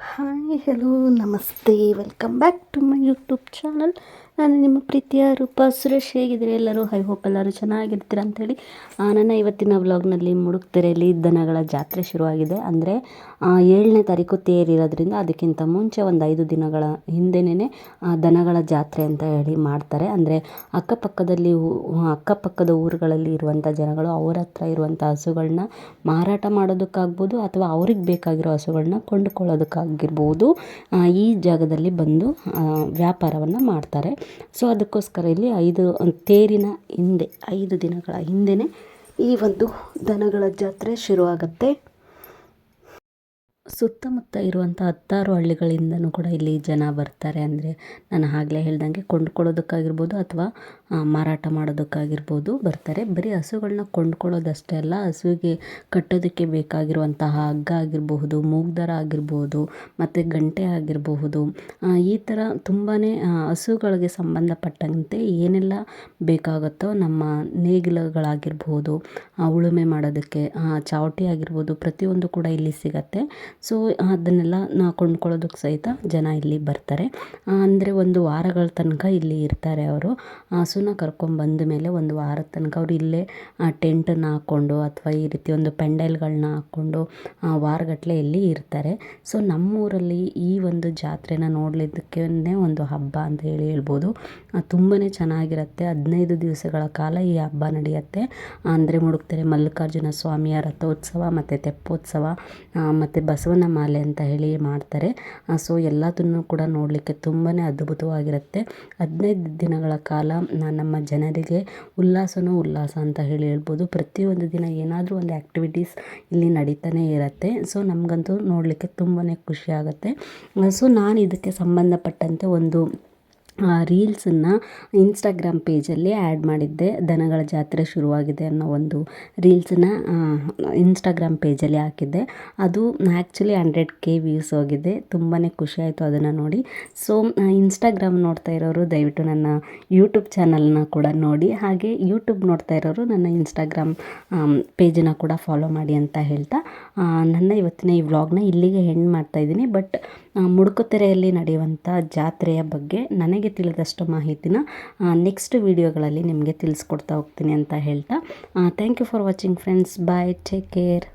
Hi hello ನಮಸ್ತೆ welcome back to my YouTube channel ನಾನು ನಿಮ್ಮ ಪ್ರೀತಿಯ ರೂಪ ಸುರೇಶ್ ಹೇಗಿದ್ದೀರಿ? ಎಲ್ಲರೂ ಐ ಹೋಪ್ ಎಲ್ಲರೂ ಚೆನ್ನಾಗಿರ್ತೀರ ಅಂಥೇಳಿ ನನ್ನ ಇವತ್ತಿನ ವ್ಲಾಗ್ನಲ್ಲಿ ಮುಡುಕ್ತೆರೆಯಲ್ಲಿ ದನಗಳ ಜಾತ್ರೆ ಶುರುವಾಗಿದೆ. ಅಂದರೆ ಏಳನೇ ತಾರೀಕು ತೇರಿರೋದ್ರಿಂದ ಅದಕ್ಕಿಂತ ಮುಂಚೆ ಒಂದು ಐದು ದಿನಗಳ ಹಿಂದೆನೇ ದನಗಳ ಜಾತ್ರೆ ಅಂತ ಹೇಳಿ ಮಾಡ್ತಾರೆ. ಅಂದರೆ, ಅಕ್ಕಪಕ್ಕದಲ್ಲಿ ಅಕ್ಕಪಕ್ಕದ ಊರುಗಳಲ್ಲಿ ಇರುವಂಥ ಜನಗಳು, ಅವ್ರ ಹತ್ರ ಇರುವಂಥ ಹಸುಗಳನ್ನ ಮಾರಾಟ ಮಾಡೋದಕ್ಕಾಗ್ಬೋದು ಅಥವಾ ಅವ್ರಿಗೆ ಬೇಕಾಗಿರೋ ಹಸುಗಳನ್ನ ಕೊಂಡುಕೊಳ್ಳೋದಕ್ಕಾಗಿರ್ಬೋದು ಈ ಜಾಗದಲ್ಲಿ ಬಂದು ವ್ಯಾಪಾರವನ್ನು ಮಾಡ್ತಾರೆ. ಸೊ ಅದಕ್ಕೋಸ್ಕರ ಇಲ್ಲಿ ಐದು ತೇರಿನ ಹಿಂದೆ ಐದು ದಿನಗಳ ಹಿಂದೆಯೇ ಈ ಒಂದು ದನಗಳ ಜಾತ್ರೆ ಶುರುವಾಗುತ್ತೆ. ಸುತ್ತಮುತ್ತ ಇರುವಂಥ ಹತ್ತಾರು ಹಳ್ಳಿಗಳಿಂದನೂ ಕೂಡ ಇಲ್ಲಿ ಜನ ಬರ್ತಾರೆ. ಅಂದರೆ ನಾನು ಆಗಲೇ ಹೇಳ್ದಂಗೆ ಕೊಂಡ್ಕೊಳ್ಳೋದಕ್ಕಾಗಿರ್ಬೋದು ಅಥವಾ ಮಾರಾಟ ಮಾಡೋದಕ್ಕಾಗಿರ್ಬೋದು ಬರ್ತಾರೆ. ಬರೀ ಹಸುಗಳನ್ನ ಕೊಂಡ್ಕೊಳ್ಳೋದಷ್ಟೇ ಅಲ್ಲ, ಹಸುವಿಗೆ ಕಟ್ಟೋದಕ್ಕೆ ಬೇಕಾಗಿರುವಂತಹ ಹಗ್ಗ ಆಗಿರಬಹುದು, ಮೂಗ್ದರ ಆಗಿರ್ಬೋದು, ಮತ್ತು ಗಂಟೆ ಆಗಿರಬಹುದು ಈ ಥರ ತುಂಬಾ ಹಸುಗಳಿಗೆ ಸಂಬಂಧಪಟ್ಟಂತೆ ಏನೆಲ್ಲ ಬೇಕಾಗುತ್ತೋ ನಮ್ಮ ನೇಗಿಲುಗಳಾಗಿರ್ಬೋದು ಉಳುಮೆ ಮಾಡೋದಕ್ಕೆ ಚಾವಟಿ ಆಗಿರ್ಬೋದು, ಪ್ರತಿಯೊಂದು ಕೂಡ ಇಲ್ಲಿ ಸಿಗತ್ತೆ. ಸೊ ಅದನ್ನೆಲ್ಲ ನಾ ಕೊಂಡ್ಕೊಳ್ಳೋದಕ್ಕೆ ಸಹಿತ ಜನ ಇಲ್ಲಿ ಬರ್ತಾರೆ. ಅಂದರೆ ಒಂದು ವಾರಗಳ ತನಕ ಇಲ್ಲಿ ಇರ್ತಾರೆ ಅವರು. ಹಸುನ ಕರ್ಕೊಂಬಂದ ಮೇಲೆ ಒಂದು ವಾರದ ತನಕ ಅವರು ಇಲ್ಲೇ ಟೆಂಟನ್ನು ಹಾಕ್ಕೊಂಡು ಅಥವಾ ಈ ರೀತಿ ಒಂದು ಪೆಂಡಲ್ಗಳನ್ನ ಹಾಕ್ಕೊಂಡು ವಾರಗಟ್ಟಲೆ ಇಲ್ಲಿ ಇರ್ತಾರೆ. ಸೊ ನಮ್ಮೂರಲ್ಲಿ ಈ ಒಂದು ಜಾತ್ರೆನ ನೋಡಲಿದ್ದಕ್ಕೇ ಒಂದು ಹಬ್ಬ ಅಂತ ಹೇಳಿ ಹೇಳ್ಬೋದು. ತುಂಬಾ ಚೆನ್ನಾಗಿರುತ್ತೆ. ಹದಿನೈದು ದಿವಸಗಳ ಕಾಲ ಈ ಹಬ್ಬ ನಡೆಯುತ್ತೆ. ಅಂದರೆ ಮುಡುಕ್ತಾರೆ ಮಲ್ಲಿಕಾರ್ಜುನ ಸ್ವಾಮಿಯ ರಥೋತ್ಸವ, ಮತ್ತು ತೆಪ್ಪೋತ್ಸವ ಮತ್ತು ಬಸವನ ಮಾಲೆ ಅಂತ ಹೇಳಿ ಮಾಡ್ತಾರೆ. ಸೊ ಎಲ್ಲದನ್ನು ಕೂಡ ನೋಡಲಿಕ್ಕೆ ತುಂಬಾ ಅದ್ಭುತವಾಗಿರುತ್ತೆ. ಹದಿನೈದು ದಿನಗಳ ಕಾಲ ನಮ್ಮ ಜನರಿಗೆ ಉಲ್ಲಾಸನೂ ಉಲ್ಲಾಸ ಅಂತ ಹೇಳಿ ಹೇಳ್ಬೋದು. ಪ್ರತಿಯೊಂದು ದಿನ ಏನಾದರೂ ಒಂದು ಆ್ಯಕ್ಟಿವಿಟೀಸ್ ಇಲ್ಲಿ ನಡೀತಾನೆ ಇರುತ್ತೆ. ಸೊ ನಮಗಂತೂ ನೋಡಲಿಕ್ಕೆ ತುಂಬಾ ಖುಷಿ ಆಗುತ್ತೆ. ಸೊ ನಾನು ಇದಕ್ಕೆ ಸಂಬಂಧಪಟ್ಟಂತೆ ಒಂದು ರೀಲ್ಸನ್ನು ಇನ್ಸ್ಟಾಗ್ರಾಮ್ ಪೇಜಲ್ಲಿ ಆ್ಯಡ್ ಮಾಡಿದ್ದೆ. ದನಗಳ ಜಾತ್ರೆ ಶುರುವಾಗಿದೆ ಅನ್ನೋ ಒಂದು ರೀಲ್ಸನ್ನು ಇನ್ಸ್ಟಾಗ್ರಾಮ್ ಪೇಜಲ್ಲಿ ಹಾಕಿದ್ದೆ. ಅದು ಆ್ಯಕ್ಚುಲಿ ಹಂಡ್ರೆಡ್ ಕೆ ವ್ಯೂಸ್ ಹೋಗಿದೆ. ತುಂಬಾ ಖುಷಿ ಆಯಿತು ಅದನ್ನು ನೋಡಿ. ಸೊ ಇನ್ಸ್ಟಾಗ್ರಾಮ್ ನೋಡ್ತಾ ಇರೋರು ದಯವಿಟ್ಟು ನನ್ನ ಯೂಟ್ಯೂಬ್ ಚಾನಲ್ನ ಕೂಡ ನೋಡಿ. ಹಾಗೆ ಯೂಟ್ಯೂಬ್ ನೋಡ್ತಾ ಇರೋರು ನನ್ನ ಇನ್ಸ್ಟಾಗ್ರಾಮ್ ಪೇಜನ್ನು ಕೂಡ ಫಾಲೋ ಮಾಡಿ ಅಂತ ಹೇಳ್ತಾ ನನ್ನ ಇವತ್ತಿನ ಈ ವ್ಲಾಗ್ನ ಇಲ್ಲಿಗೆ ಹೆಣ್ಣು ಮಾಡ್ತಾ ಇದ್ದೀನಿ. ಬಟ್ ಮುಡುಕುತೆರೆಯಲ್ಲಿ ನಡೆಯುವಂಥ ಜಾತ್ರೆಯ ಬಗ್ಗೆ ತಿಳಿದಷ್ಟು ಮಾಹಿತಿನ ನೆಕ್ಸ್ಟ್ ವಿಡಿಯೋಗಳಲ್ಲಿ ನಿಮಗೆ ತಿಳಿಸ್ಕೊಡ್ತಾ ಹೋಗ್ತೀನಿ ಅಂತ ಹೇಳ್ತಾ. Thank you for watching friends bye take care